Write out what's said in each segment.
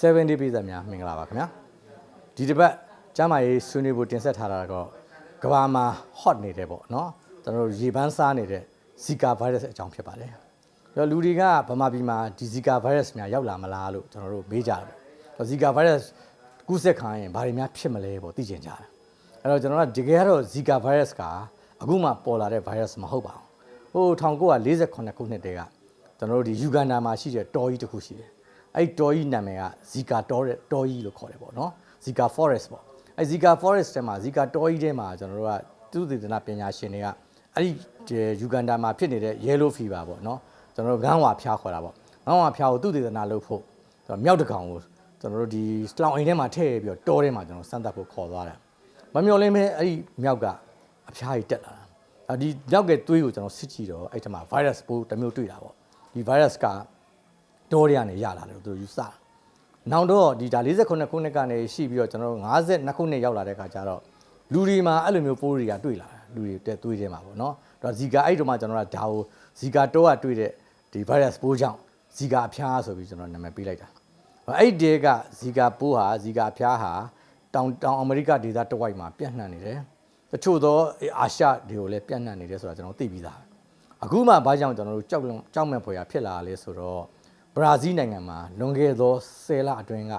7 day ပြည်သက်များမင်္ဂလာပါခင်ဗျာဒီတစ်ပတ်ကျမ်းမာရေးဆွေးနွေးဖို့တင်ဆက်ထားတာတော့ကမ္ဘာမှာ hot နေတယ်ပေါ့နော်ကျွန်တော်တို့ရေပန်းစားနေတဲ့ Zika virus အကြောင်းဖြစ်ပါတယ်အဲ့တော့လူတွေကဗမာပြည်မှာဒီ Zika virus များရောက်လာမလားလို့ကျွန်တော်တို့မေးကြတယ်ပေါ့ Zika virus ကူးစက်ခံရင်ဘာတွေများဖြစ်မလဲပေါ့သိချင်ကြတယ်အဲ့တော့ကျွန်တော်ကတကယ်ကတော့ Zika virus ကအခုမှပေါ်လာတဲ့ virus မဟုတ်ပါဘူးဟို1948ခုနှစ်တည်းကကျွန်တော်တို့ဒီယူဂန်ဒါမှာရှိတဲ့တော်ကြီးတစ်ခုရှိတယ် အဲ့ဒီတောကြီးနာမည်က Zika တောတဲ့တောကြီးလို့ခေါ်တယ်ပေါ့နော် Zika Forest ပေါ့အဲ့ Zika Forest ထဲမှာ Zika တောကြီးထဲမှာကျွန်တော်တို့ကသူသေသနာပညာရှင်တွေကအဲ့ဒီယူဂန်ဒါမှာဖြစ်နေတဲ့ Yellow Fever ပေါ့နော်ကျွန်တော်တို့ငန်းဝါဖျားခေါ်တာပေါ့ငန်းဝါဖျားကိုသူသေသနာလုပ်ဖို့ကျွန်တော်မြောက်တကောင်ကိုကျွန်တော်တို့ဒီစလောင်အိမ်ထဲမှာထည့်ပြီးတော့တောထဲမှာကျွန်တော်စမ်းသပ်ဖို့ခေါ်သွားတယ်မမျော်လင့်ပဲအဲ့ဒီမြောက်ကအဖျားကြီးတက်လာတာအဲ့ဒီမြောက်ကသွေးကိုကျွန်တော်စစ်ကြည့်တော့အဲ့ဒီမှာ virus ပိုးတစ်မျိုးတွေ့တာပေါ့ဒီ virus က တောတွေကနေရလာတယ်လို့သူတို့ယူဆတာနောက်တော့ဒီဒါ48ခုနှစ်ကနေရှိပြီးတော့ကျွန်တော်တို့52ခုနှစ်ရောက်လာတဲ့အခါကျတော့လူတွေမှာအဲ့လိုမျိုးပိုးတွေကတွေ့လာတယ်လူတွေတက်သွေးထဲမှာပေါ့နော်အဲ့တော့ဇီကာအဲ့တုန်းကကျွန်တော်ကဒါကိုဇီကာတောကတွေ့တဲ့ဒီ virus ပိုးကြောင့်ဇီကာအဖျားဆိုပြီးကျွန်တော်နာမည်ပေးလိုက်တာအဲ့ဒီကဇီကာပိုးဟာဇီကာအဖျားဟာတောင်တောင်အမေရိကဒေသတစ်ဝိုက်မှာပြန့်နှံ့နေတယ်တချို့သောအာရှတွေကိုလည်းပြန့်နှံ့နေတယ်ဆိုတာကျွန်တော်သိပြီးသားအခုမှဘာကြောင့်ကျွန်တော်တို့ကြောက်လွန်ကြောက်မဲ့ဖွယ်ရဖြစ်လာလဲဆိုတော့ ဘရာဇီးနိုင်ငံမှာလွန်ခဲ့သော10လအတွင်းက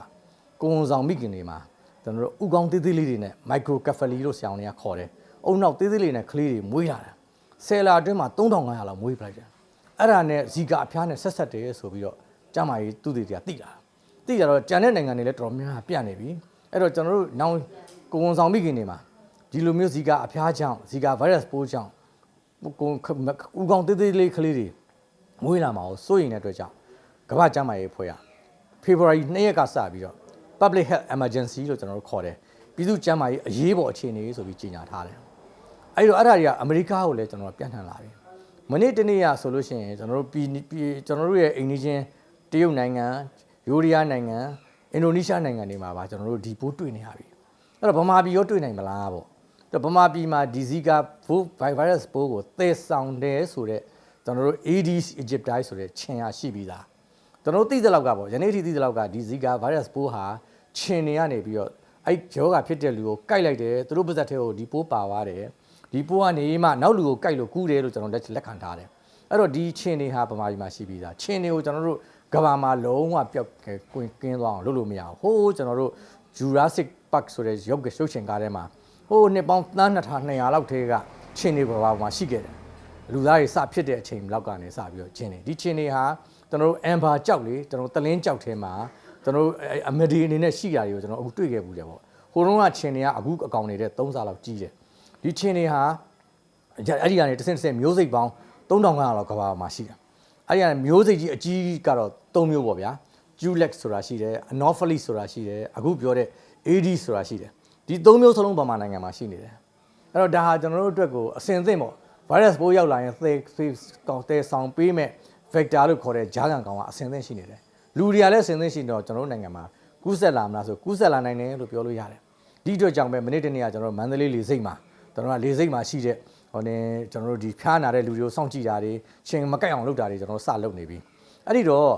ကိုဝန်ဆောင်မိခင်တွေမှာကျွန်တော်တို့ဥကောင်းသေးသေးလေးတွေနဲ့ microcaphaly လို့ဆရာဝန်တွေကခေါ်တယ်။အုံနောက်သေးသေးလေးနဲ့ကလေးတွေမွေးလာတာ။10လအတွင်းမှာ3500လောက်မွေးပလိုက်တယ်။အဲ့ဒါနဲ့ဇီကာအဖျားနဲ့ဆက်ဆက်တယ်ဆိုပြီးတော့ကျမကြီးသူတွေကသိလာ။သိကြတော့ကျန်တဲ့နိုင်ငံတွေလည်းတော်တော်များများပြန့်နေပြီ။အဲ့တော့ကျွန်တော်တို့နောက်ကိုဝန်ဆောင်မိခင်တွေမှာဒီလိုမျိုးဇီကာအဖျားကြောင့်ဇီကာ virus ပိုးကြောင့်ကိုဥကောင်းသေးသေးလေးကလေးတွေမွေးလာမှာကိုစိုးရိမ်တဲ့အတွက်ကြောင့် ကမ္ဘာ့ကျန်းမာရေးအဖွဲ့က February 2ရက်ကစပြီးတော့ Public Health Emergency လို့ကျွန်တော်တို့ခေါ်တယ်ပြည်သူ့ကျန်းမာရေးအရေးပေါ်အခြေအနေဆိုပြီးကြေညာထားတယ်အဲ့တော့အဲ့ဒါတွေကအမေရိကကိုလည်းကျွန်တော်တို့ပြန်ထန်လာပြီမနေ့တနေ့ရဆိုလို့ရှိရင်ကျွန်တော်တို့ပြည်ပြည်ကျွန်တော်တို့ရဲ့အိမ်နီးချင်းတရုတ်နိုင်ငံယူရီးယားနိုင်ငံအင်ဒိုနီးရှားနိုင်ငံတွေမှာပါကျွန်တော်တို့ဒီပိုးတွေ့နေရပြီအဲ့တော့ဗမာပြည်ရောတွေ့နိုင်မလားပေါ့အဲ့တော့ဗမာပြည်မှာဒီဇီကာဗိုး virus ပိုးကိုသေဆောင်တယ်ဆိုတော့ကျွန်တော်တို့ Aedes aegypti ဆိုတဲ့ခြင်ရရှိပြီးသား ကျွန်တော်တို့သိတဲ့လောက်ကပေါ့ယနေ့ထိသိတဲ့လောက်ကဒီဇီကာဗိုင်းရပ်စ်ပိုးဟာခြင်နေရနေပြီးတော့အဲ့ယောဂဖြစ်တဲ့လူကိုကိုက်လိုက်တယ်သူတို့ပါဇက်ထဲကိုဒီပိုးပါသွားတယ်ဒီပိုးကနေမှနောက်လူကိုကိုက်လို့ကူးတယ်လို့ကျွန်တော်လက်လက်ခံထားတယ်အဲ့တော့ဒီခြင်တွေဟာဗမာပြည်မှာရှိပြီးသားခြင်တွေကိုကျွန်တော်တို့ကဘာမှာလုံးဝပျောက်ကကွင်းကင်းသွားအောင်လုပ်လို့မရဘူးဟိုးကျွန်တော်တို့ Jurassic Park ဆိုတဲ့ရုပ်ကရုပ်ရှင်ကားထဲမှာဟိုးနှစ်ပေါင်းသန်း200လောက်ထဲကခြင်တွေဗမာမှာရှိခဲ့တယ်လူသားတွေစဖြစ်တဲ့အချိန်လောက်ကနေစပြီးတော့ကျင်းတယ်ဒီချင်းတွေဟာ ကျွန်တော်တို့အမ်ဘာကြောက်လေကျွန်တော်တို့တလင်းကြောက်ထဲမှာကျွန်တော်တို့အမဒီအနေနဲ့ရှိတာတွေကိုကျွန်တော်အခုတွေ့ခဲ့ဘူးတယ်ပေါ့ဟိုတုန်းကချင်းတွေကအခုအကောင်နေတဲ့3ဆလောက်ကြီးတယ်ဒီချင်းတွေဟာအဲ့ဒီကနေတစ်ဆင့်တစ်ဆင့်မျိုးစိတ်ပေါင်း3500လောက်ကဘာမှာရှိတယ်အဲ့ဒီကနေမျိုးစိတ်ကြီးအကြီးကတော့3မျိုးပေါ့ဗျာ Julex ဆိုတာရှိတယ် Anopheles ဆိုတာရှိတယ်အခုပြောတဲ့ AD ဆိုတာရှိတယ်ဒီ3မျိုးစလုံးဗမာနိုင်ငံမှာရှိနေတယ်အဲ့တော့ဒါဟာကျွန်တော်တို့အတွက်ကိုအစင်သင့်ပေါ့ virus ပိုးရောက်လာရင်သေသေကောင်တဲဆောင်ပေးမဲ့ vector လို့ခေါ်တဲ့ဂျားကန်ကောင်ကအစင်သင့်ရှိနေတယ်လူတွေကလည်းအစင်သင့်ရှိနေတော့ကျွန်တော်တို့နိုင်ငံမှာကူးစက်လာမလားဆိုကူးစက်လာနိုင်တယ်လို့ပြောလို့ရတယ်ဒီအတွက်ကြောင့်ပဲမိနစ်တနေ့ကကျွန်တော်တို့မန္တလေးလေစိတ်မှာကျွန်တော်ကလေစိတ်မှာရှိတဲ့ဟိုနေကျွန်တော်တို့ဒီဖျားနာတဲ့လူတွေကိုစောင့်ကြည့်တာတွေရှင်မကိုက်အောင်လုပ်တာတွေကျွန်တော်တို့စလုပ်နေပြီအဲ့ဒီတော့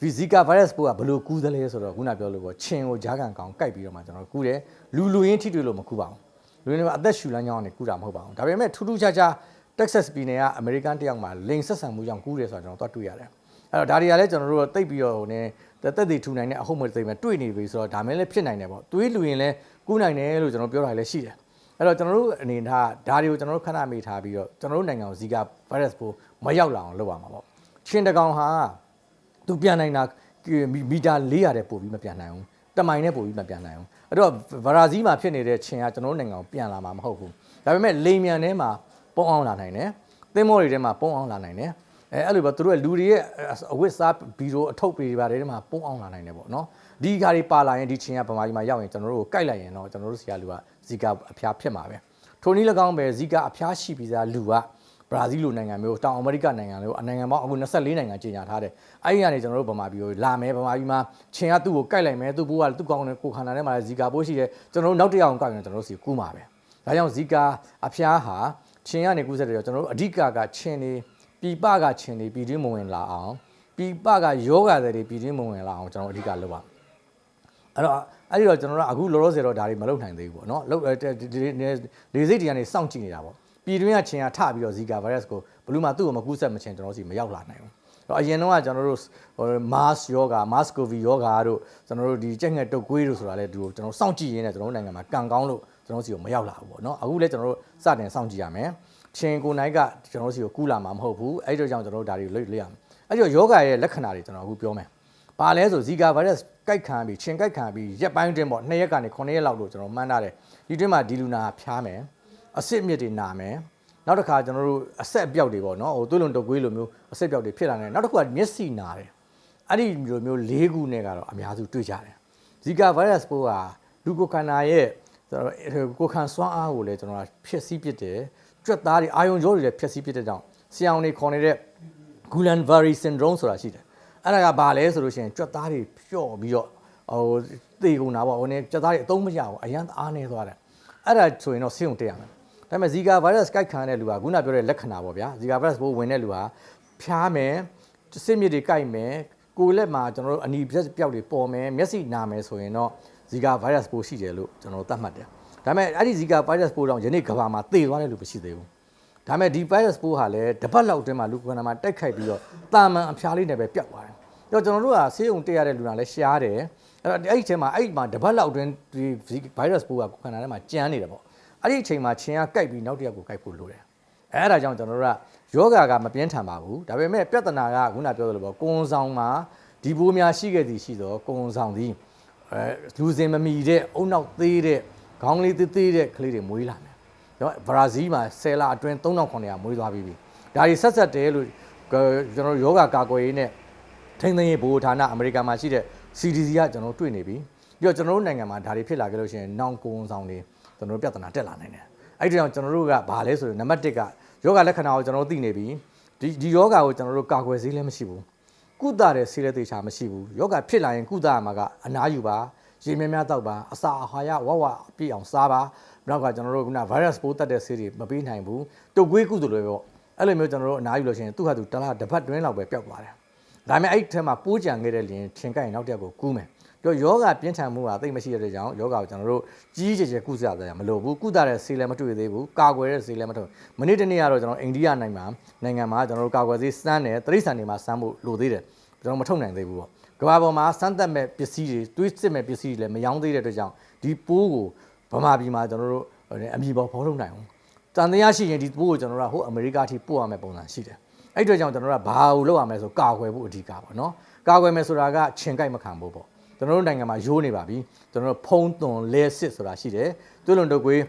ဒီဇီကာဗိုင်းရပ်စ်ပိုးကဘယ်လိုကူးသလဲဆိုတော့ခုနပြောလို့ပေါ့ချင်းကိုဂျားကန်ကောင်ကိုက်ပြီးတော့မှကျွန်တော်တို့ကူးတယ်လူလူရင်းထိတွေ့လို့မကူးပါဘူးလူတွေကအသက်ရှူလမ်းကြောင်းကနေကူတာမဟုတ်ပါဘူးဒါပေမဲ့ထူးထူးခြားခြား Texas ပြည်နယ်ကအမေရိကန်တယောက်မှာလိန်ဆက်ဆံမှုကြောင့်ကူးတယ်ဆိုတာကျွန်တော်သွားတွေ့ရတယ်အဲ့တော့ဒါတွေကလည်းကျွန်တော်တို့တိတ်ပြီးတော့ဟိုနေတက်တည်ထူနိုင်တဲ့အဟုတ်မသိမဲ့တွေ့နေပြီဆိုတော့ဒါမှလည်းဖြစ်နိုင်တယ်ပေါ့တွေးလူရင်လည်းကူးနိုင်တယ်လို့ကျွန်တော်ပြောတာလည်းရှိတယ်အဲ့တော့ကျွန်တော်တို့အနေနဲ့ဒါတွေကိုကျွန်တော်တို့ခဏမေးထားပြီးတော့ကျွန်တော်တို့နိုင်ငံကိုဇီကာ virus ပိုးမရောက်လာအောင်လုပ်ရမှာပေါ့ချင်းတကောင်ဟာသူပြန်နိုင်တာမီတာ400တဲ့ပို့ပြီးမပြန်နိုင်ဘူးတမိုင်နဲ့ပို့ပြီးမပြန်နိုင်ဘူးအဲ့တော့ဗရာဇီးမှာဖြစ်နေတဲ့ချင်းကကျွန်တော်တို့နိုင်ငံကိုပြန်လာမှာမဟုတ်ဘူးဒါပေမဲ့လိမ်မြန်ထဲမှာ ပုံအောင်လာနိုင်တယ်သင်းမောတွေထဲမှာပုံအောင်လာနိုင်တယ်အဲအဲ့လိုပဲသူတို့ကလူတွေရဲ့အဝတ်စားဗီဒီယိုအထုပ်တွေပါတယ်ထဲမှာပုံအောင်လာနိုင်တယ်ပေါ့နော်ဒီခါတွေပါလာရင်ဒီချင်းကဗမာပြည်မှာရောက်ရင်ကျွန်တော်တို့ကိုကိုက်လိုက်ရင်တော့ကျွန်တော်တို့ဆရာလူကဇီကာအဖျားဖြစ်မှာပဲထိုနည်း၎င်းပဲဇီကာအဖျားရှိပြီးသားလူကဘရာဇီးလိုနိုင်ငံမျိုးတောင်အမေရိကနိုင်ငံလိုအနိုင်ငံပေါင်းအခု24နိုင်ငံကြီးညာထားတယ်အဲ့ဒီကနေကျွန်တော်တို့ဗမာပြည်ကိုလာမယ်ဗမာပြည်မှာချင်းကသူ့ကိုကိုက်လိုက်မယ်သူ့ဘိုးကသူ့ကောင်းနဲ့ကိုခန္ဓာထဲမှာဇီကာပိုးရှိတယ်ကျွန်တော်တို့နောက်တစ်ယောက်ကိုက်ရင်ကျွန်တော်တို့စီကူးမှာပဲဒါကြောင့်ဇီကာအဖျားဟာ ချင်းကနေကူးစက်တယ်ကျွန်တော်တို့အဓိကကချင်းနေပြပကချင်းနေပြည်တွင်းမဝင်လာအောင်ပြပကယောဂါတွေပြည်တွင်းမဝင်လာအောင်ကျွန်တော်တို့အဓိကလုပ်ပါအဲ့တော့အဲ့ဒီတော့ကျွန်တော်တို့အခုလောလောဆယ်တော့ဒါတွေမလုပ်နိုင်သေးဘူးပေါ့နော်လောက်လေစိတ်တွေကနေစောင့်ကြည့်နေတာပေါ့ပြည်တွင်းကချင်းကထပြီးတော့ဇီကာဗိုင်းရပ်စ်ကိုဘလူးမှာသူ့ကိုမကူးဆက်မချင်းကျွန်တော်စီမရောက်လာနိုင်ဘူး တော့အရင်တော့ကကျွန်တော်တို့ဟို mass yoga mass covid yoga တို့ကျွန်တော်တို့ဒီကြက်ငှက်တုတ်ကွေးတို့ဆိုတာလဲဒီကိုကျွန်တော်စောင့်ကြည့်ရင်းနဲ့ကျွန်တော်တို့နိုင်ငံမှာကံကောင်းလို့ကျွန်တော်စီကိုမရောက်လာဘူးပေါ့နော်အခုလဲကျွန်တော်တို့စတင်စောင့်ကြည့်ရမယ်ချင်းကိုနိုင်ကကျွန်တော်တို့စီကိုကူးလာမှာမဟုတ်ဘူးအဲ့ဒီတော့ကြောင့်ကျွန်တော်တို့ဒါတွေလွတ်လွတ်ရမယ်အဲ့ဒီတော့ယောဂရဲ့လက္ခဏာတွေကျွန်တော်အခုပြောမယ်။ဘာလဲဆိုဇီကာဗိုင်းရပ်စ်ကြိုက်ခံပြီးချင်းကြိုက်ခံပြီးရက်ပိုင်းတွင်းပေါ့2ရက်ကနေ9ရက်လောက်လို့ကျွန်တော်မှန်းထားတယ်။ဒီတွင်းမှာဒီလူနာဖျားမယ်။အဆစ်မြစ်တွေနာမယ်။ နောက်တစ်ခါကျွန်တော်တို့အဆက်အပြောက်တွေပေါ့နော်။ဟိုသွေးလွန်တုပ်ကွေးလိုမျိုးအဆက်အပြောက်တွေဖြစ်လာတယ်။နောက်တစ်ခုကမျက်စိနာတယ်။အဲ့ဒီလိုမျိုး၄ခုနဲ့ကတော့အများစုတွေ့ကြတယ်။ဇီကာဗိုင်းရပ်စ်ပိုးကလူကိုခန္ဓာရဲ့ကျွန်တော်ကိုခံစွမ်းအားကိုလည်းကျွန်တော်ဖျက်ဆီးပစ်တယ်။ကြွက်သားတွေအာယုံကြောတွေလည်းဖျက်ဆီးပစ်တဲ့ကြောင့်ဆရာဝန်တွေခေါ်နေတဲ့ Guillain-Barré syndrome ဆိုတာရှိတယ်အဲ့ဒါကဘာလဲဆိုလို့ရှိရင်ကြွက်သားတွေဖြော့ပြီးတော့ဟိုသေကုန်တာပေါ့ဟိုနေကြွက်သားတွေအသုံးမရဘူးအရန်အားနေသွားတယ်အဲ့ဒါဆိုရင်တော့ဆေးရုံတက်ရမယ် ဒါပေမဲ့ Zika virus ကိုက်ခံတဲ့လူကခုနပြောတဲ့လက္ခဏာပေါ့ဗျာ Zika virus ပိုးဝင်တဲ့လူဟာဖျားမယ်စစ်မြစ်တွေကိုက်မယ်ကိုယ်လက်မှာကျွန်တော်တို့အနီပြက်ပြောက်တွေပေါ်မယ်မျက်စိနာမယ်ဆိုရင်တော့ Zika virus ပိုးရှိတယ်လို့ကျွန်တော်တို့သတ်မှတ်တယ်ဒါပေမဲ့အဲ့ဒီ Zika virus ပိုးတော့ယနေ့ကမ္ဘာမှာသေသွားတဲ့လူမရှိသေးဘူးဒါပေမဲ့ဒီ virus ပိုးဟာလည်းတစ်ပတ်လောက်အတွင်းမှာလူခန္ဓာမှာတိုက်ခိုက်ပြီးတော့တာမန်အဖျားလေးနဲ့ပဲပျောက်သွားတယ်။တော့ကျွန်တော်တို့ကဆေးရုံတက်ရတဲ့လူနာလည်းရှားတယ်။အဲ့တော့အဲ့ဒီအချိန်မှာအဲ့ဒီမှာတစ်ပတ်လောက်အတွင်းဒီ virus ပိုးကခန္ဓာထဲမှာကျန်းနေတယ်ပေါ့။ အဲ့ဒီအချိန်မှာချင်းကကိုက်ပြီးနောက်တစ်ယောက်ကိုကိုက်ဖို့လိုတယ်။အဲ့ဒါကြောင့်ကျွန်တော်တို့ကယောဂါကမပြင်းထန်ပါဘူး။ဒါပေမဲ့ပြဿနာကခုနပြောသလိုပေါ့ကိုယ်ဆောင်မှာဒီပိုးများရှိခဲ့သည်ရှိတော့ကိုယ်ဆောင်သည်အဲလူစင်မမီတဲ့အုံနောက်သေးတဲ့ခေါင်းလေးသေးသေးတဲ့ကလေးတွေမွေးလာမယ်။နော်ဘရာဇီးမှာဆယ်လအတွင်း3900မွေးသွားပြီးပြီ။ဒါတွေဆက်ဆက်တယ်လို့ကျွန်တော်ယောဂကာကွယ်ရေးနဲ့ထိန်းသိမ်းရေးဘိုးဌာနအမေရိကန်မှာရှိတဲ့ CDC ကကျွန်တော်တွေ့နေပြီ။ပြီးတော့ကျွန်တော်တို့နိုင်ငံမှာဒါတွေဖြစ်လာကြလို့ရှိရင်နောင်ကိုဝန်ဆောင်တွေ ကျွန်တော်တို့ပြဿနာတက်လာနိုင်တယ်။အဲ့ဒီကြောင့်ကျွန်တော်တို့ကဘာလဲဆိုရင်နံပါတ်1ကယောဂလက္ခဏာကိုကျွန်တော်တို့သိနေပြီ။ဒီဒီယောဂကိုကျွန်တော်တို့ကာကွယ်ဆေးလည်းမရှိဘူး။ကုသတဲ့ဆေးလည်းသေချာမရှိဘူး။ယောဂဖြစ်လာရင်ကုသရမှာကအနားယူပါရေများများတောက်ပါအစာအာဟာရဝဝပြည့်အောင်စားပါနောက်ကကျွန်တော်တို့က virus ပိုးတက်တဲ့ဆေးတွေမပေးနိုင်ဘူးတုတ်ကွေးကုသလိုပဲပေါ့အဲ့လိုမျိုးကျွန်တော်တို့အနားယူလို့ရှိရင်သူ့ဟာသူတလားတစ်ပတ်တွင်းလောက်ပဲပျောက်သွားတယ်ဒါပေမဲ့အဲ့ဒီထဲမှာပိုးကြံခဲ့တဲ့လင်ထင်ကိုက်ရင်နောက်တစ်ယောက်ကိုကူးမယ် ပြောယောဂပြင်းထန်မှုကသိမရှိတဲ့ကြောင့်ယောဂကိုကျွန်တော်တို့ကြီးကြီးကျယ်ကျယ်ကုသရတဲ့မလို့ဘူးကုသတဲ့ဆေးလည်းမတွေ့သေးဘူးကာကွယ်တဲ့ဆေးလည်းမတွေ့မနေ့တနေ့ကတော့ကျွန်တော်အိန္ဒိယနိုင်ငံမှာနိုင်ငံမှာကျွန်တော်တို့ကာကွယ်ဆေးစမ်းတယ်တရိษံတွေမှာစမ်းဖို့လိုသေးတယ်ကျွန်တော်မထုတ်နိုင်သေးဘူးပေါ့ကမ္ဘာပေါ်မှာစမ်းသပ်မဲ့ပစ္စည်းတွေတွေးစစ်မဲ့ပစ္စည်းတွေလည်းမယောင်းသေးတဲ့အတွက်ကြောင့်ဒီပိုးကိုဗမာပြည်မှာကျွန်တော်တို့အမည်ပေါ်ဖော်ထုတ်နိုင်အောင်တန်တရားရှိရင်ဒီပိုးကိုကျွန်တော်တို့ဟိုအမေရိကထိပို့ရမယ့်ပုံစံရှိတယ်အဲ့အတွက်ကြောင့်ကျွန်တော်တို့ကဘာကိုလုပ်ရမလဲဆိုကာကွယ်ဖို့အဓိကပေါ့နော်ကာကွယ်မယ်ဆိုတာကခြင်ကိုက်မခံဖို့ပေါ့ ကျွန်တော်တို့နိုင်ငံမှာရိုးနေပါပြီကျွန်တော်တို့ဖုံးသွန်လဲစစ်ဆိုတာရှိတယ်တွလွန်တုတ်ကွေး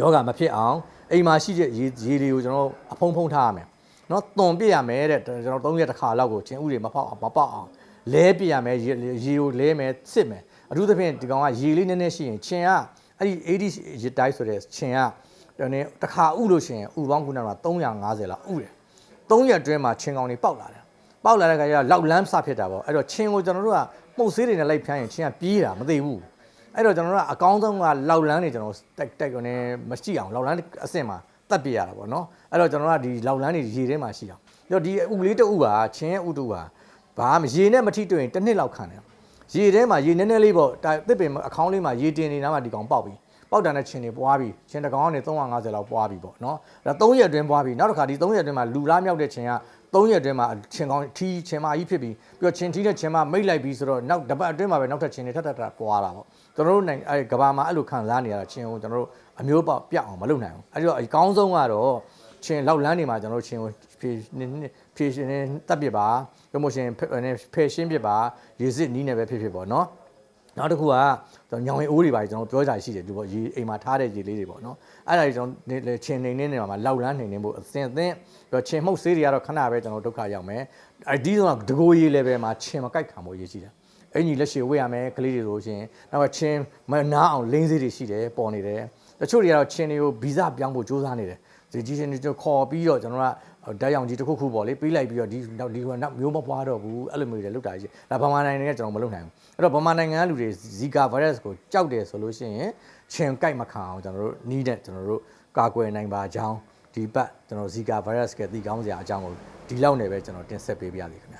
ယောဂမဖြစ်အောင်အိမ်မှာရှိတဲ့ရေရေတွေကိုကျွန်တော်တို့အဖုံးဖုံးထားရမယ်နော်သွန်ပြရမယ်တဲ့ကျွန်တော်၃ရက်တစ်ခါလောက်ကိုချင်းဥတွေမဖောက်အောင်မပေါက်အောင်လဲပြရမယ်ရေရေကိုလဲမယ်စစ်မယ်အထူးသဖြင့်ဒီကောင်ကရေလေးနည်းနည်းရှိရင်ချင်းကအဲ့ဒီ AD ရတိုင်းဆိုတဲ့ချင်းကတနေ့တစ်ခါဥလို့ရှိရင်ဥပေါင်းခုနက350လောက်ဥတယ်3ရက်အတွင်းမှာချင်းကောင်တွေပေါက်လာတယ် ပေါက်လာတဲ့ခါကျတော့လောက်လန်းစဖြစ်တာပေါ့အဲ့တော့ချင်းကိုကျွန်တော်တို့ကမှုတ်ဆေးတွေနဲ့လိုက်ဖြန်းရင်ချင်းကပြေးတာမသိဘူးအဲ့တော့ကျွန်တော်တို့ကအကောင်းဆုံးကလောက်လန်းတွေကျွန်တော်တက်တက်ကနေမရှိအောင်လောက်လန်းအဆင့်မှာတက်ပြရတာပေါ့နော်အဲ့တော့ကျွန်တော်ကဒီလောက်လန်းတွေရေထဲမှာရှိအောင်ပြီးတော့ဒီဥကလေးတဥပါချင်းရဲ့ဥတူပါဘာမှရေနဲ့မထိတွေ့ရင်တစ်နှစ်လောက်ခံတယ်ရေထဲမှာရေနည်းနည်းလေးပေါ့တစ်ပင်အခေါင်းလေးမှာရေတင်နေတာမှဒီကောင်ပေါက်ပြီးပေါက်တန်တဲ့ချင်းတွေပွားပြီးချင်းတကောင်ကနေ350လောက်ပွားပြီးပေါ့နော်ဒါ3ရက်အတွင်းပွားပြီးနောက်တစ်ခါဒီ3ရက်အတွင်းမှာလူလားမြောက်တဲ့ချင်းက 3ရက်အတွင်းမှာချင်းကောင်ထီးချင်းမကြီးဖြစ်ပြီးပြီးတော့ချင်းထီးတဲ့ချင်းမမိတ်လိုက်ပြီးဆိုတော့နောက်တစ်ပတ်အတွင်းမှာပဲနောက်ထပ်ချင်းတွေထပ်ထပ်ထပ်ပွားတာပေါ့ကျွန်တော်တို့နိုင်အဲကဘာမှာအဲ့လိုခံစားနေရတာချင်းကိုကျွန်တော်တို့အမျိုးပေါက်ပြအောင်မလုပ်နိုင်ဘူးအဲ့တော့အကောင်းဆုံးကတော့ချင်းလောက်လန်းနေမှာကျွန်တော်တို့ချင်းကိုဖြည့်ဖြည့်ရှင်တက်ပြပါပရိုမိုရှင်ဖယ်ရှင်းပြပါရေစစ်နီးနေပဲဖြစ်ဖြစ်ပေါ့နော် နောက်တစ်ခုကညောင်ရင်အိုးတွေပါကျွန်တော်ပြောကြရှိတယ်ဒီပေါ့ရေအိမ်မှာထားတဲ့ရေလေးတွေပေါ့နော်အဲ့ဒါတွေကျွန်တော်ချင်းနေနေနေမှာလောက်လန်းနေနေဖို့အစင်အသင်းပြီးချင်းမှုတ်ဆေးတွေကတော့ခဏပဲကျွန်တော်ဒုက္ခရောက်မယ်အဲ့ဒီတော့ဒကိုရေ level မှာချင်းမကိုက်ခံဖို့ရည်ရှိတယ်အင်ကြီးလက်ရှိဝေးရမယ်ကလေးတွေဆိုရှင်နောက်ကချင်းမနာအောင်လင်းစေးတွေရှိတယ်ပေါ်နေတယ်တချို့တွေကတော့ချင်းတွေကိုဗီဇပြောင်းဖို့စူးစမ်းနေတယ် ဒီကြီးချင်းတွေခေါ်ပြီးတော့ကျွန်တော်ကဓာတ်ရောင်ကြီးတစ်ခုခုပေါ့လေပေးလိုက်ပြီးတော့ဒီနောက်ဒီကနောက်မျိုးမပွားတော့ဘူးအဲ့လိုမျိုးတွေလောက်တာကြီးဒါဗမာနိုင်ငံကကျွန်တော်မလုပ်နိုင်ဘူးအဲ့တော့ဗမာနိုင်ငံကလူတွေဇီကာဗိုင်းရပ်စ်ကိုကြောက်တယ်ဆိုလို့ရှိရင်ချင်ကြိုက်မခံအောင်ကျွန်တော်တို့နီးတဲ့ကျွန်တော်တို့ကာကွယ်နိုင်ပါကြောင်းဒီပတ်ကျွန်တော်ဇီကာဗိုင်းရပ်စ်ကတည်ကောင်းစရာအကြောင်းကိုဒီလောက်နဲ့ပဲကျွန်တော်တင်ဆက်ပေးပါရစေခင်ဗျာ